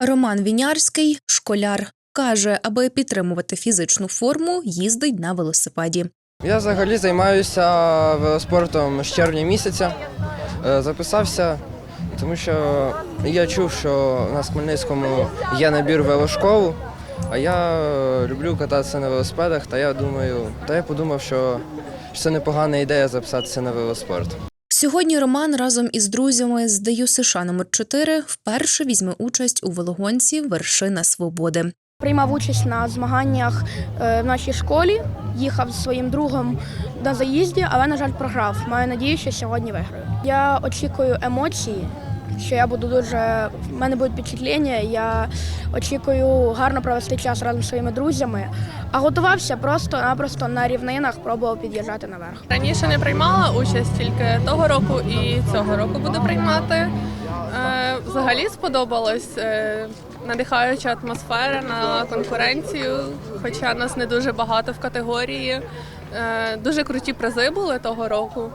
Роман Вінярський школяр. Каже, аби підтримувати фізичну форму, їздить на велосипеді. Я взагалі займаюся велоспортом з червня місяця. Е, Записався, тому що я чув, що в Хмельницькому є набір велошколу, а я е, люблю кататися на велосипедах, та я думаю, та я подумав, що це непогана ідея записатися на велоспорт. Сьогодні Роман разом із друзями з Даю США номер 4 вперше візьме участь у велогонці Вершина свободи. Приймав участь на змаганнях е, в нашій школі, їхав зі своїм другом на заїзді, але, на жаль, програв. Маю надію, що сьогодні виграю. Я очікую емоції, що я буду дуже. В мене будуть впечатлення. Я очікую гарно провести час разом зі своїми друзями. А готувався просто-напросто на рівнинах, пробував під'їжджати наверх. Раніше не приймала участь тільки того року і цього року буду приймати. Е, Взагалі сподобалось е, надихаюча атмосфера на конкуренцію, хоча нас не дуже багато в категорії. Е, Дуже круті призи були того року.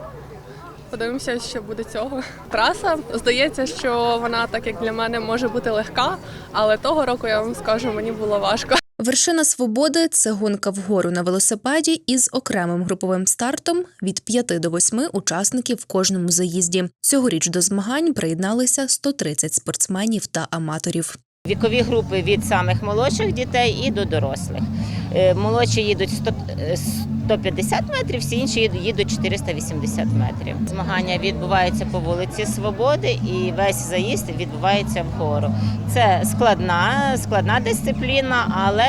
Подивимося, що буде цього. Траса здається, що вона, так як для мене, може бути легка, але того року я вам скажу, мені було важко. Вершина свободи це гонка вгору на велосипеді із окремим груповим стартом від 5 до 8 учасників в кожному заїзді. Цьогоріч до змагань приєдналися 130 спортсменів та аматорів. Вікові групи від самих молодших дітей і до дорослих. Е, Молодші їдуть 100, е, 150 метрів, всі інші їдуть- їдуть 480 метрів. Змагання відбуваються по вулиці Свободи і весь заїзд відбувається вгору. Це складна, складна дисципліна, але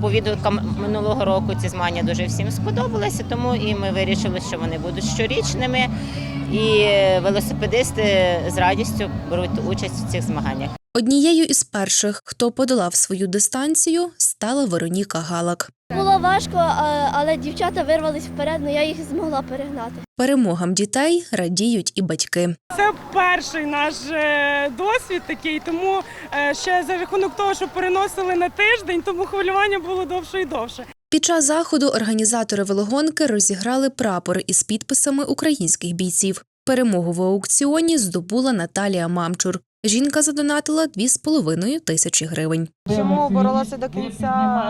по відгукам минулого року ці змагання дуже всім сподобалися, тому і ми вирішили, що вони будуть щорічними. І велосипедисти з радістю беруть участь в цих змаганнях. Однією із перших, хто подолав свою дистанцію, стала Вероніка Галак. Було важко, але дівчата вирвались вперед, але я їх змогла перегнати. Перемогам дітей радіють і батьки. Це перший наш е, досвід такий, тому е, ще за рахунок того, що переносили на тиждень, тому хвилювання було довше і довше. Під час заходу організатори велогонки розіграли прапори із підписами українських бійців. Перемогу в аукціоні здобула Наталія Мамчур. Жінка задонатила 2,5 тисячі гривень. Чому боролася до кінця?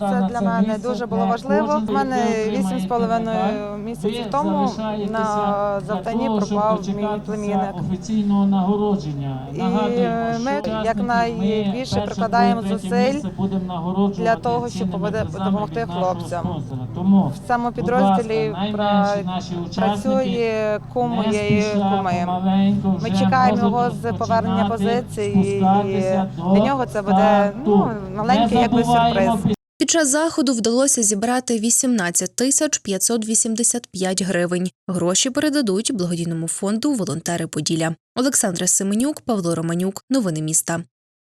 Це для мене дуже було важливо. У мене вісім з половиною місяців тому на завданні пропав мій племінник. офіційного нагородження. І ми якнайбільше прикладаємо зусиль для того, щоб допомогти хлопцям. Тому В цьому підрозділі пра- працює кум моєї куми. Ми чекаємо його з повернення позиції, і для нього це буде ну маленький якби сюрприз. Під час заходу вдалося зібрати 18 тисяч 585 гривень. Гроші передадуть благодійному фонду Волонтери Поділля. Олександра Семенюк, Павло Романюк. Новини міста.